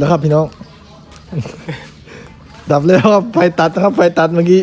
แล้วครับพี่น้อง ดับแล้วครับไฟตัดนะครับไฟตัดเมื่อกี้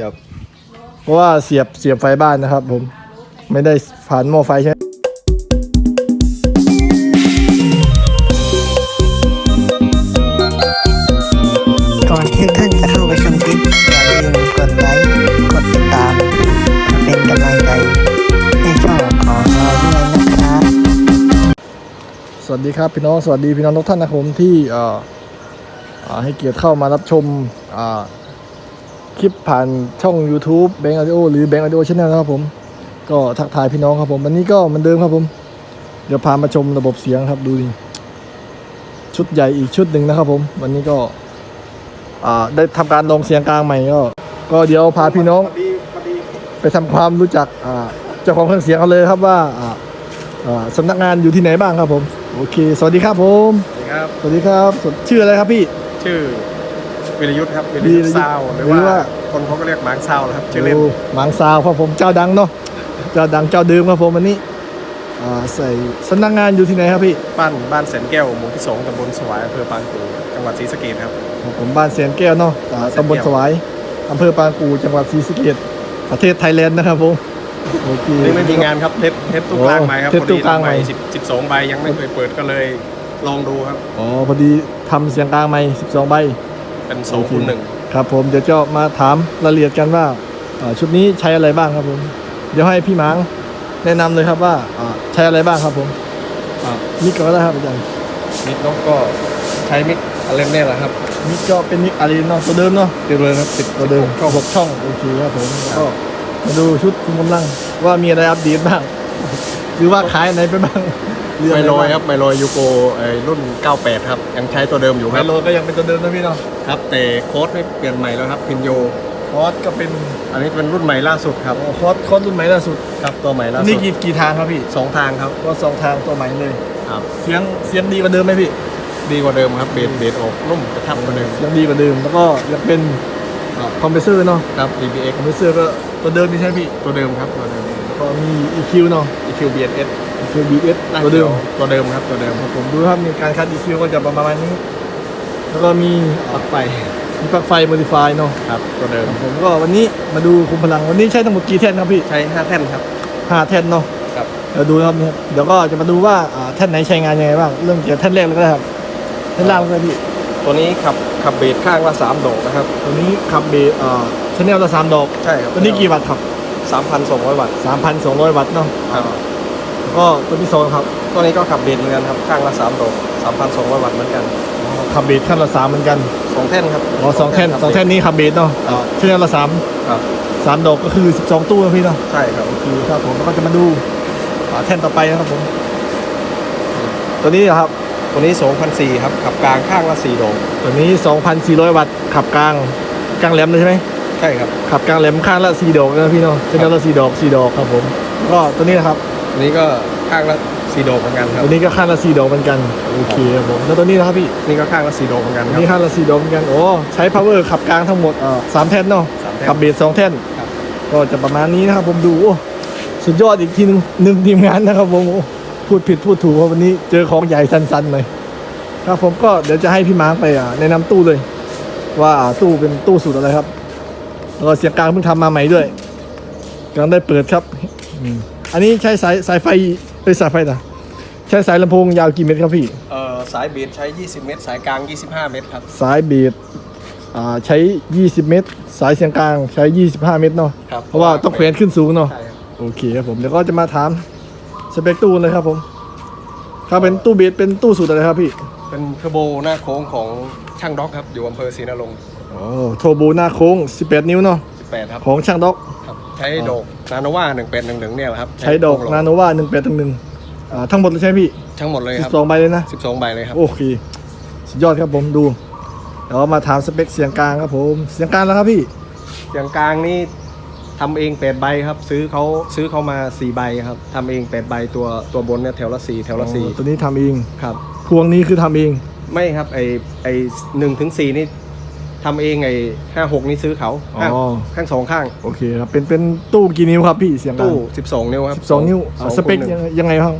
ครับเพราะว่าเสียบเสียบไฟบ้านนะครับ ผม ไม่ได้ผ่านหม้อไฟใช่ ดีครับพี่น้องสวัสดีพี่น้องทุกท่านนะครับผมที่ให้เกียรติเข้ามารับชมคลิปผ่านช่อง YouTube แบงก์อ d ดิโอหรือแบงก์อ d ดิโอช n แนลนะครับผมก็ทักทายพี่น้องครับผม วันนี้ก็เหมือนเดิมครับผม เดี๋ยวพามาชมระบบเสียงครับดูดิชุดใหญ่อีกชุดหนึ่งนะครับผม วันนี้ก็ได้ทำการลงเสียงกลางใหม่ก็ ก็เดี๋ยวพาพี่น้องไปทำความรู้จักอ่าเจ้าของเครื่องเสียงเขาเลยครับว่าอ่าอ่าสำนักงานอยู่ที่ไหนบ้างครับผม โอเค สวัสดีครับผม สวัสดีครับ สวัสดีครับสวัสชื่ออะไรครับพี่ ชื่อวิรยุทธ์ครับวิรวิยุทรยุทธ์ธ์ซาวหรือหรือว่าว่าคนเขาก็เรียกหมางซาวนะครับชื่อเล่นโหมังซาวครับผมเจ้าดังเนาะเจ้าดังเจ้าเดิมครับผมวันนี้อ่าใส่สำนักงานอยู่ที่ไหนครับพี่บ้านบ้านแสนแก้วหมู่ที่สองตำบลสวายอำเภอปางกูจังหวัดศรีสะเกษครับผมบ้านเสียนแก้วเนาะอ่าบ้านเสียนแก้วตำบลสวายอำเภอปางกูจังหวัดศรีสะเกษประเทศไทยแลนด์นะครับผม โอเค นี่ไม่มีงานครับเทสเทสตู้โอ้กลางใหม่ครับเทสตู้กลางใหม่ สิบสิบสองใบยังไม่เคยเปิดก็เลยลองดูครับ อ๋อพอดีทำเสียงกลางใหม่12 ใบเป็นสองคูณหนึ่งครับผมเดี๋ยวจะมาถามรายละเอียดกันว่าอ่าชุดนี้ใช้อะไรบ้างครับผม เดี๋ยวให้พี่หมังแนะนำเลยครับว่าอ่าใช้อะไรบ้างครับผมอ่ามิกก็ได้ครับอาจารย์มิกนกก็ใช้มิกอะไรเนี่ยแหละครับมิกก็เป็นมิกอารีนเนาะตัวเดิมเนาะ เดิมเลยครับติดตัวเดิมก็หกช่องโอเคครับผมแล้วก็ มาดูชุดคุมกำลัง ว่ามีอะไรอัปเดตบ้าง หรือว่าขายอันไหนไปบ้างหรือไมอะโลบ้างยครับไมโลยูโกไอ้รุ่น 98 ครับ ยังใช้ตัวเดิมอยู่คไมรับโลก็ยังเป็นตัวเดิมนะพี่เนาะครับ แต่โค้ดไม่เปลี่ยนใหม่แล้วครับพินโย คอร์สก็เป็นอันนี้เป็นรุ่นใหม่ล่าสุดครับคอร์สคอร์สรุ่นใหม่ล่าสุดครับตัวใหม่ล่าสุนี่ดกี่กี่ทางครับพี่สองทางครับก็สองทางตัวใหม่เลย ครับ เสียงเสียงดีกว่าเดิมไหมพี่ ดีกว่าเดิมครับเบสเบสออกนุ่มกระชับกว่าเดิมเสียงดีกว่าเดิมแล้วก็ยังเป็นคอมเพรสเซอร์เนาะครับ DBX คอมเพรสเซอร์ก็ ตัวเดิมนี่ใช่พี่ตัวเดิมครับตัวเดิมแล้วก็มี EQ เนาะ EQ BSS EQ BS ตัวเดิมตัวเดิมครับตัวเดิมครับผมดูครับมีการคัด EQ ก็จะประมาณนี้ แล้วก็มีปลั๊กไฟมีปลั๊กไฟ modify เนาะครับตัวเดิมผมก็วันนี้มาดูคุมพลังวันนี้ใช้ทั้งหมดกี่แท่นครับพี่ใช้5แท่นครับห้าแท่นเนาะครับเดี๋ยวดูนะครับเนี่ยเดี๋ยวก็จะมาดูว่าอ่าแท่นไหนใช้งานยังไงบ้างเริ่มจากแท่นแรกเลยก็ได้ครับแท่นล่างเลยพี่ตัวนี้ขับขับเบสข้างละ3ดอกนะครับ ตัวนี้ขับเบสอ่า ชแนลละสามดอกใช่ครับตัวนี้กี่วัตต์ครับ3,200วัตต์3,200วัตต์เนาะครับแล้วก็ตัวที่สองครับตัวนี้ก็ขับเบสเหมือนกันครับข้างละ3ดอก3,200วัตต์เหมือนกันขับเบสขั้นละสามเหมือนกันสองแท่นครับอ๋อสองแท่นสองแท่นนี้ขับเบสเนาะอ่าชแนลละสามครับสามดอกก็คือ12ตู้นะพี่เนาะใช่ครับคือครับผมแล้วก็จะมาดูอ่าแท่นต่อไปนะครับผมตัวนี้นะครับตัวนี้2,400ครับขับกลางข้างละ4ดอกตัวนี้ 2,400 วัตต์ขับกลางกลางแหลมเลยใช่ไหม ใช่ครับขับกลางแหลมข้างละ4ดอกนะพี่เนาะชแนลละ4ดอก4ดอกครับผมแล้วก็ตัวนี้นะครับตัวนี้ก็ข้างละ4ดอกเหมือนกันครับตัวนี้ก็ข้างละ4ดอกเหมือนกันโอเคครับผมแล้วตัวนี้นะครับพี่นี่ก็ข้างละ4ดอกเหมือนกันอันครับนี้ข้างละ4ดอกเหมือนกันโอ้ใช้ power ขับกลางทั้งหมดอ่าสามแท่นเนาะสามแท่นขับเบสสองแท่นครับก็จะประมาณนี้นะครับผมดูโอ้สุดยอดอีกทีหนึงหนึ่งทีมงานนะครับผมโอ้พูดผิดพูดถูกเพราะวันนี้เจอของใหญ่สั้นๆเลยครับผมก็เดี๋ยวจะให้พี่มาร์คไปอ่าแนะนำตู้เลย ว่าตู้เป็นตู้สูตรอะไรครับ แล้วก็เสียงกลางเพิ่งทำมาใหม่ด้วยกำลังได้เปิดครับอืมอันนี้ใช้สายสายไฟเป็นสายไฟนะใช้สายลำโพงยาวกี่เมตรครับพี่ เอ่อสายเบสใช้ 20 เมตร สายกลาง 25 เมตรครับ สายเบสอ่าใช้ 20 เมตร สายเสียงกลางใช้ 25 เมตรเนาะครับ เพราะว่าต้องแขวนขึ้นสูงเนาะ ใช่ครับโอเคครับผมเดี๋ยวก็จะมาถามสเปคตู้เลยครับผมครับเป็นตู้เบสเป็นตู้สูตรอะไรครับพี่ เป็นเทอร์โบหน้าโค้งของช่างด็อกครับ อยู่อำเภอศรีนรงค์ โอ้โทโบหน้าโค้ง 18 นิ้วเนาะ18ครับของช่างด็อกครับใช้ดอกนาโนวา1811เนี่ยแหละครับใช้ดอกโครงนาลงโนวา1 8 1 1อ่าทั้งหมดเลยใช่ไหมพี่ ทั้งหมดเลยครับ12ใบเลยนะ12ใบเลยครับโอเคสุดยอดครับผมดูเดี๋ยวมาถามสเปคเสียงกลางครับผมเสียงกลางแล้วครับพี่เสียงกลางนี่ทำเอง8ใบครับ ซื้อเขาซื้อเขามา4ใบครับทำเอง8ใบตัวตัวบนเนี่ยแถวละ4แถวละอ๋อตัวนี้ทำเอง4ครับพวงนี้คือทำเอง ไม่ครับไอไอหนึ่งถึงสี่นี่ ทำเองไอห้าหกนี่ซื้อเขาอ๋อ ข้างข้างสองข้าง โอเคครับ เป็นเป็นตู้กี่นิ้วครับพี่เสียงกลางตู้สิบสองนิ้วครับ12นิ้วอ่าองสเปคคูณหยังนึ่งยังไงบ้าง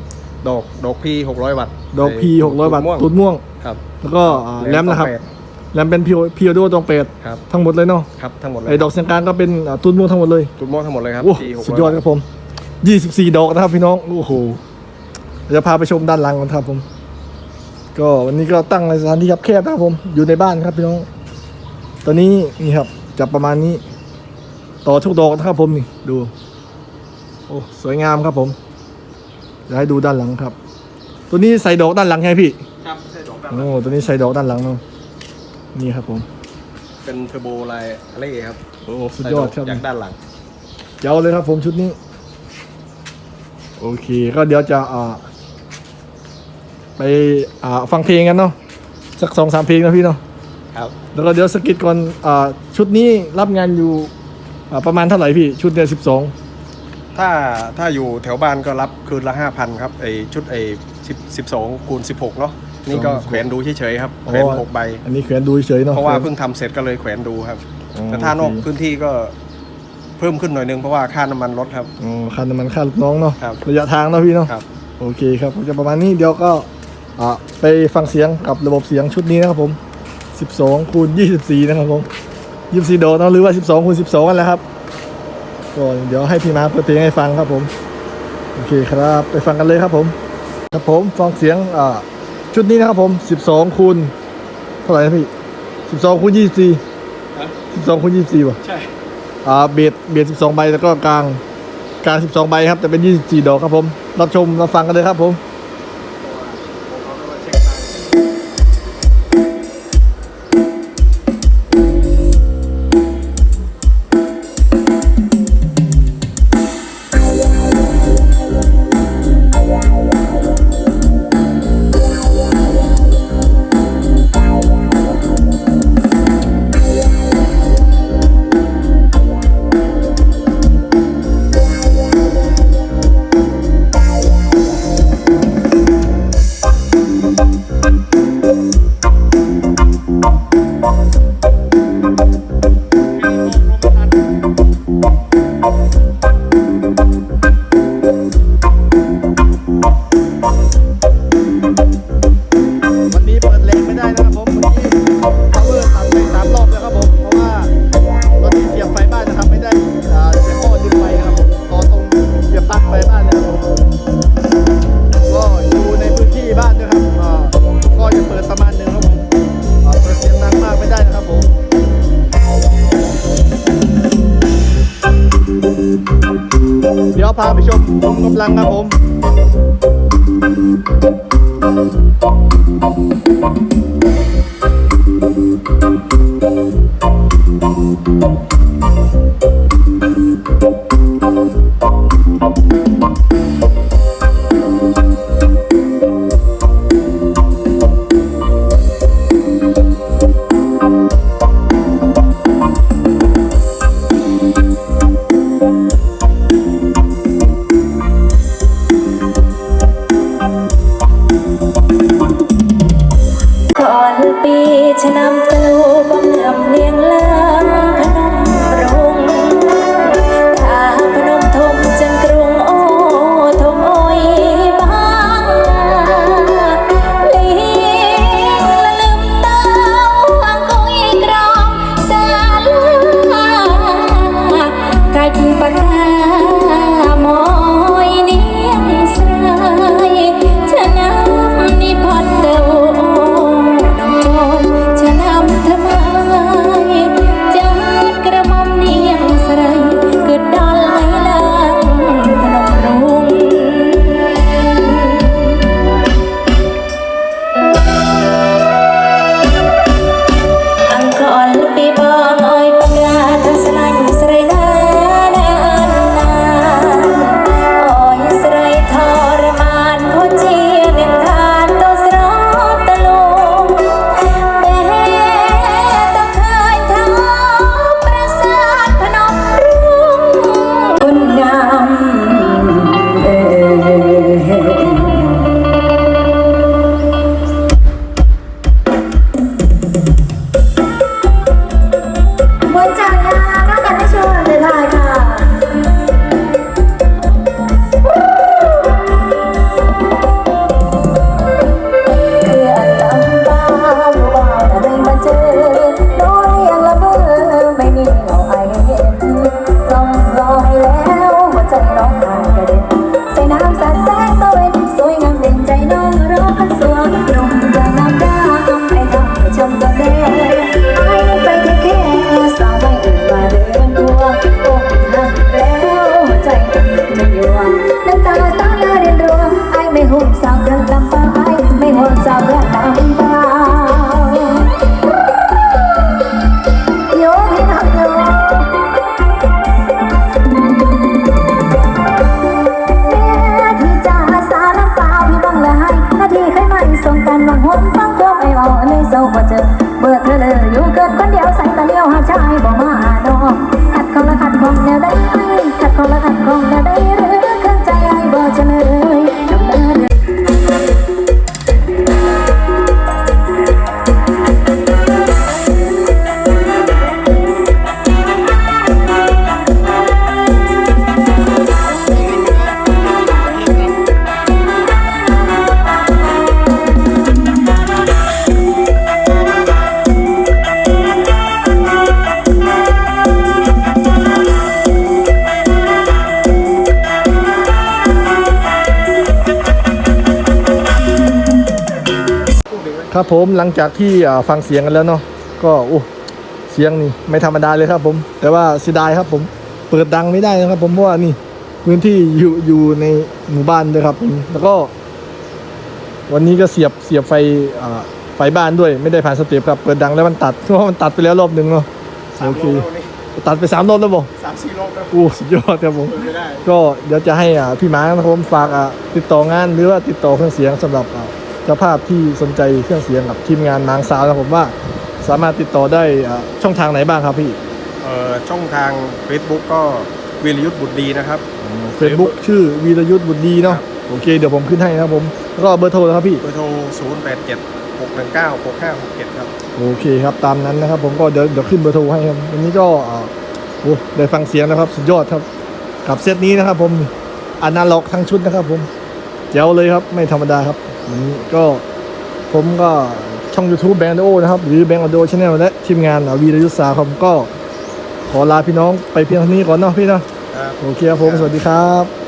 ดอกดอกพีหกร้อยวัตต์ดอกพีหกร้อยบาทม่วงตูดม่วง ครับแล้วก็อ่าแรมนะครับสองแปดแรมเป็นพีพีโอโดตรงเป็ดครับทั้งหมดเลยเนาะครับทั้งหมดเลยไอ้ดอกเสียงกลางก็เป็นอ่าตูดม่วงทั้งหมดเลยตูดม่วงทั้งหมดเลยครับ โอ้ P 600 สุดยอดครับผม 24 ดอกนะครับพี่น้อง โอ้โหเดี๋ยวจะพาไปชมด้านหลังกันครับผม ก็วันนี้ก็ตั้งในสถานที่คับแคบนะครับผม อยู่ในบ้านครับพี่น้อง ตอนนี้นี่ครับจะประมาณนี้ ต่อทุกดอกนะครับผมนี่ดู โอ้สวยงามครับผมเดี๋ยวให้ดูด้านหลังครับ ตัวนี้ใส่ดอกด้านหลังไงพี่ครับใช่ดอกดโอ้ตัวนี้ใส่ดอกด้านหลังเนาะนี่ครับผมำเป็นเทอร์โบลายเล่ครับโอ้สุดยอดครับจากด้านหลังเจ้าเลยครับผมชุดนี้ โอเคก็เดี๋ยวจะอ่าไปอ่าฟังเพลงกันเนาะสักสองสามเพลงนะพี่เนาะครับ แล้วก็เดี๋ยวสกิดก่อนอ่าชุดนี้รับงานอยู่อ่าประมาณเท่าไหร่พี่ ชุดเดียวสิบสองถ้าถ้าอยู่แถวบ้านก็รับคืนละห้าพันครับไอชุดไอสิบสิบสองคูณสิบหกเนาะนี่ก็แขวนดูเฉยๆครับแขวนหกใบ อันนี้แขวนดูเฉยๆเนาะเพราะว่าเพิ่งทำเสร็จก็เลยแขวนดูครับอ๋อแต่ถ้านอกโอเคพื้นที่ก็เพิ่มขึ้นหน่อยนึงเพราะว่าค่าน้ำมันลดครับอ๋อค่าน้ำมันค่าลูกน้องเนาะครับระยะทางเนาะพี่เนาะครับโอเคครับผมจะประมาณนี้เดี๋ยวก็อ่าไปฟังเสียงกับระบบเสียงชุดนี้นะครับผม 12คูณ24 นะครับผม24โดดเนาะหรือว่า 12คูณ12 กันแหล้วครับก็เดี๋ยวให้พี่มาร์คเปิดเพลงให้ฟังครับผม โอเคครับไปฟังกันเลยครับผม ครับผมฟังเสียงอ่าชุดนี้นะครับผม 12คูณเท่าไหร่นะพี่ 12คูณ24 12คูณ24ป่ะใช่อ่าเบียดเบียด12 ใบแล้วก็กลางกลาง 12 ใบครับ แต่เป็น 24 ดอกครับผม รับชมรับฟังกันเลยครับผม วันนี้เปิดเลงไม่ได้นะครับผมวันนี้พาวเวอร์ตัดไปสามรอบแล้วครับผมเพราะว่าตอนนี้เสียบไฟบ้านนะครับไม่ได้เสียบข้อดึงไฟครับผมต่อตรงเสียบปลั๊กไฟบ้านแล้วครับผมก็อยู่ในพื้นที่บ้านนะครับอ่าก็จะเปิดประมาณหนึ่งครับผมอ่าเปิดเสียงดังมากไม่ได้นะครับผมเดี๋ยวพาไปชมกองกำลังครับผม ก่อ ศร้าบ่เจอเบื่อเธอเลยอยู่เกิดคนเดียวใส่ตาเลี้ยวหาชายบ่มาหาน้องขัดของละขัดของแนวได้ขัดของละขัดของแนวได้ ครับผมหลังจากที่อ่าฟังเสียงกันแล้วเนาะก็โอ้เสียงนี่ไม่ธรรมดาเลยครับผม แต่ว่าเสียดายครับผมเปิดดังไม่ได้นะครับ ผมเพราะว่านี่พื้นที่อยู่อยู่ในหมู่บ้านด้วยครับผมแล้วก็ วันนี้ก็เสียบเสียบไฟอ่าไฟบ้านด้วยไม่ได้ผ่านสเต็ปครับเปิดดังแล้วมันตัดเพราะว่ามันตัดไปแล้วรอบหนึ่งเนาะสามโอเคโลแล้วนี่ตัดไปสามรอบแล้วบอกสามสี่โลแล้วโอ้สุดยอดครับผมเปิดไม่ได้ก็เดี๋ยวจะให้อ่าพี่หมานะครับผมฝากอ่าติดต่องานหรือว่าติดต่อเครื่องเสียงสำหรับอ่า เจ้าภาพที่สนใจเครื่องเสียงกับทีมงานนางสาวนะครับผมว่าสามารถติดต่อได้อ่าช่องทางไหนบ้างครับพี่เอ่อช่องทาง Facebook ก็วิรยุทธ์บุตรดีนะครับ เฟซบุ๊กชื่อวีรยุทธ์บุตรดีเนาะโอเคเดี๋ยวผมขึ้นให้นะครับผมแล้วก็เบอร์โทรนะครับพี่ เบอร์โทร 0 8 7 6 1 9 6 5 6 7 ครับ โอเคครับตามนั้นนะครับ ผมก็เดี๋ยวเดี๋ยวขึ้นเบอร์โทรให้ครับวันนี้ก็อ่าโอ้ได้ฟังเสียงนะครับ สุดยอดครับ กับเซตนี้นะครับ ผมอนาล็อกทั้งชุดนะครับ ผมเจ๋วเลยครับไม่ธรรมดาครับ วันนี้ก็ผมก็ช่อง YouTube แบงค์โอนะครับ หรือแบงค์ออโดชาแนลและทีมงานอ่าวีรยุทธสาผมก็ขอลาพี่น้องไปเพียงเท่านี้ก่อนเนาะพี่เนาะครับโอเคครับผม สวัสดีครับ